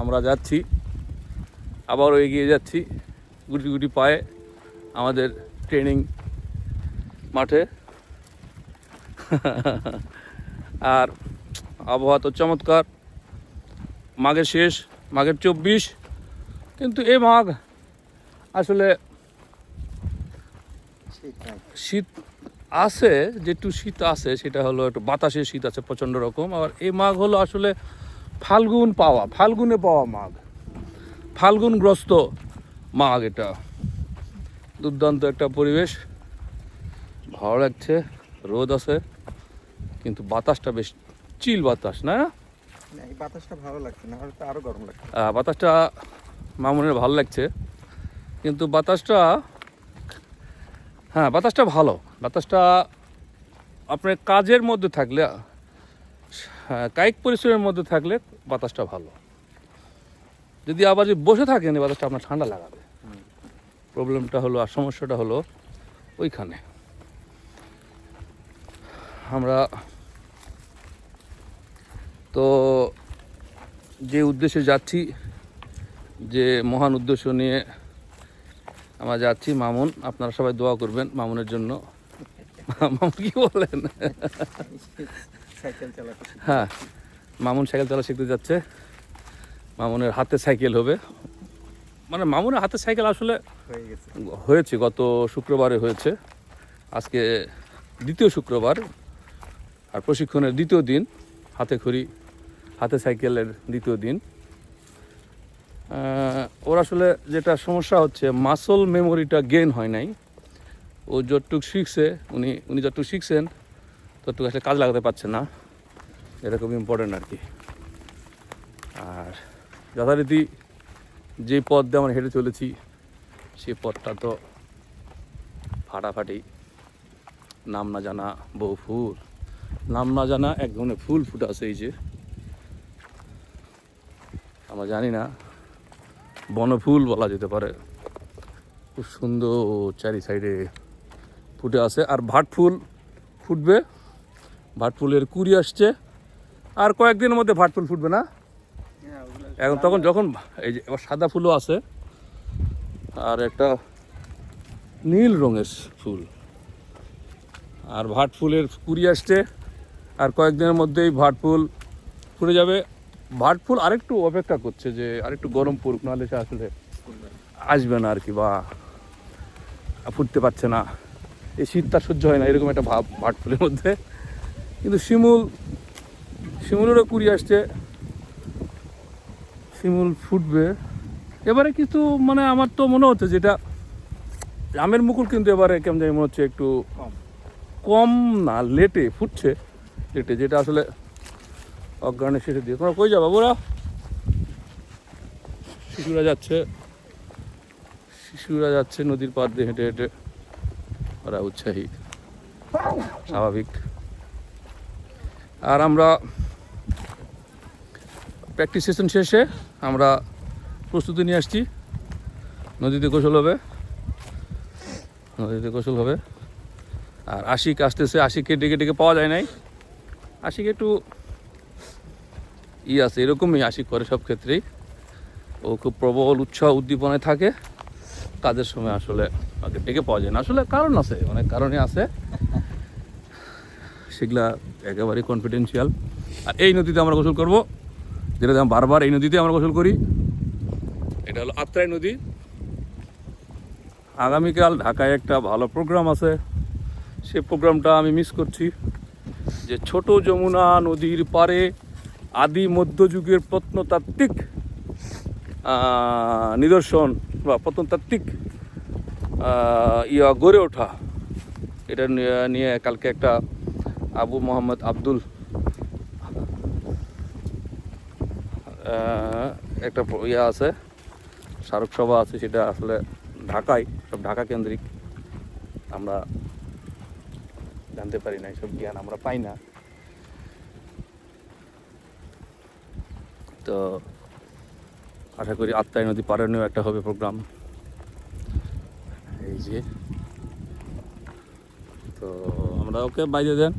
আমরা যাচ্ছি। আবারও এগিয়ে যাচ্ছি গুটি গুটি পায়ে আমাদের ট্রেনিং মাঠে। আর আবহাওয়া তো চমৎকার। মাঘের শেষ, মাঘের চব্বিশ, কিন্তু এ মাঘ আসলে শীত আছে, যেটু শীত আছে, সেটা হলো একটু বাতাসে শীত আছে প্রচণ্ড রকম। আর এই মাঘ হলো আসলে ফাল্গুন পাওয়া ফাল্গুনে পাওয়া মাঘ। ফাল্গুনগ্রস্ত মাঘ এটা। দুর্দান্ত একটা পরিবেশ। ভালো লাগছে রোদ আছে কিন্তু বাতাসটা বেশ চিল বাতাস না? বাতাসটা ভালো লাগছে না আরও গরম লাগছে। বাতাসটা মামুনের ভালো লাগছে কিন্তু বাতাসটা হ্যাঁ বাতাসটা ভালো। বাতাসটা আপনার কাজের মধ্যে থাকলে কায়িক পরিশ্রমের মধ্যে থাকলে বাতাসটা ভালো। যদি আবার যদি বসে থাকেন বাতাসটা আপনার ঠান্ডা লাগাবে। প্রবলেমটা হলো আর সমস্যাটা হলো ওইখানে। আমরা তো যে উদ্দেশ্যে যাচ্ছি, যে মহান উদ্দেশ্য নিয়ে আমরা যাচ্ছি, মামুন, আপনারা সবাই দোয়া করবেন মামুনের জন্য। মামুন কি বলেন। হ্যাঁ মামুন সাইকেল চালা শিখতে যাচ্ছে। মামুনের হাতে সাইকেল হবে। মানে মামুনের হাতে সাইকেল আসলে হয়েছে গত শুক্রবারে হয়েছে। আজকে দ্বিতীয় শুক্রবার আর প্রশিক্ষণের দ্বিতীয় দিন হাতে খড়ি হাতে সাইকেলের দ্বিতীয় দিন। ওর আসলে যেটা সমস্যা হচ্ছে মাসল মেমোরিটা গেইন হয় নাই। ও যতটুক শিখছে উনি উনি যতটুকু শিখছেন ততটুকু আসলে কাজ লাগাতে পারছে না। এটা খুব ইম্পর্টেন্ট আর কি। আর যথারীতি যে পথ দিয়ে আমরা হেঁটে চলেছি সেই পথটা তো ফাটাফাটি। নাম না জানা বহু ফুল। নাম না জানা এক ধরনের ফুল ফুটে আছে এই যে। আমরা জানি না, বনফুল বলা যেতে পারে। খুব সুন্দর চারি সাইডে ফুটে আছে। আর ভাট ফুল ফুটবে ভাট ফুলের কুড়ি আসছে। আর কয়েকদিনের মধ্যে ভাট ফুল ফুটবে না? এখন তখন যখন এই যে সাদা ফুলও আছে, আর একটা নীল রঙের ফুল। আর ভাট ফুলের কুড়ি আসছে, আর কয়েকদিনের মধ্যেই ভাট ফুল ফুটে যাবে। ভাট ফুল আরেকটু অপেক্ষা করছে যে আরেকটু গরম পড়ুক, নাহলে সে আসলে আসবে না আর কি, বা ফুটতে পারছে না। এই শীতটা সহ্য হয় না, এরকম একটা ভাব ভাট ফুলের মধ্যে। কিন্তু শিমুল শিমুলেরও কুড়ি আসছে। শিমুল ফুটবে। এবারে কিছু মানে আমার তো মনে হচ্ছে যেটা আমের মুকুল কিন্তু এবারে কেমন জানি মনে হচ্ছে একটু কম। না লেটে ফুটছে লেটে যেটা আসলে অজ্ঞানের শেষে দিয়ে তোমরা কই যাবা বাবুরা শিশুরা যাচ্ছে। শিশুরা যাচ্ছে নদীর পাড় দিয়ে হেঁটে হেঁটে। ওরা উৎসাহী। স্বাভাবিক। আর আমরা প্র্যাকটিস সেশন শেষে আমরা প্রস্তুতি নিয়ে আসছি। নদীতে গোসল হবে। নদীতে গোসল হবে। আর আশিক আসতেছে। আশিককে ডেকে ডেকে পাওয়া যায় নাই। আশিক একটু ই আছে, এরকমই আশিক করে সব ক্ষেত্রেই। ও খুব প্রবল উৎসাহ উদ্দীপনায় থাকে। কাজের সময় আসলে ডেকে পাওয়া যায় না। আসলে কারণ আছে, অনেক কারণে আছে। সেগুলা একেবারে কনফিডেন্সিয়াল আর এই নদীতে আমরা গোসল করব। যেটা আমি বারবার এই নদীতে আমরা গোসল করি। এটা হলো আত্রাই নদী। আগামীকাল ঢাকায় একটা ভালো প্রোগ্রাম আছে। সে প্রোগ্রামটা আমি মিস করছি। যে ছোট যমুনা নদীর পারে আদি মধ্যযুগের প্রত্নতাত্ত্বিক নিদর্শন বা প্রত্নতাত্ত্বিক ইয়া গড়ে ওঠা। এটা নিয়ে- নিয়ে কালকে একটা আবু মোহাম্মদ আব্দুল একটা ইয়া আছে স্মারক সভা আছে, সেটা আসলে ঢাকায়, সব ঢাকা কেন্দ্রিক। আমরা জানতে পারি না, এসব জ্ঞান আমরা পাই না। তো আশা করি আত্মাই নদী পাড়ানোও একটা হবে প্রোগ্রাম। এই যে। তো আমরা ওকে বাইরে দেন।